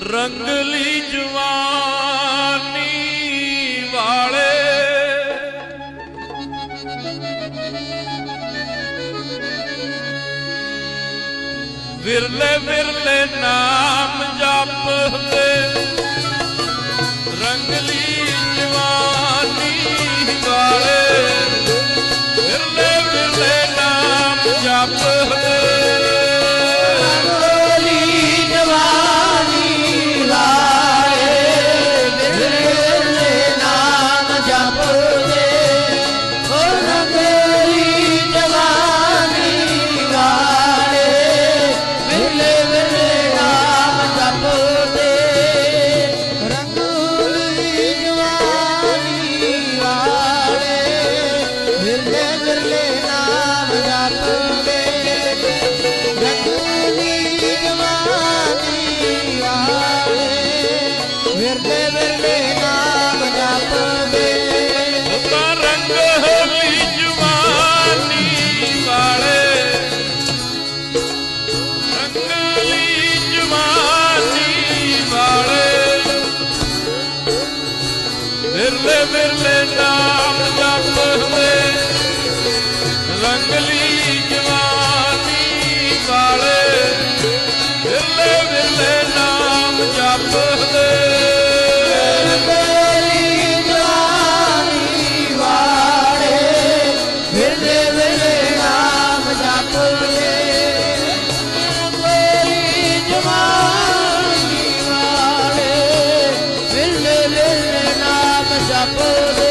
ਰੰਗਲੀ ਜਵਾਨੀ ਵਾਲੇ। ਵਿਰਲੇ ਵਿਰਲੇ ਨਾਮ ਜਪਦੇ। ਰੰਗਲੀ ਜਵਾਨੀ ਵਾਲੇ। ਵਿਰਲੇ ਵਿਰਲੇ ਨਾਮ ਜਪਦੇ। never let apples.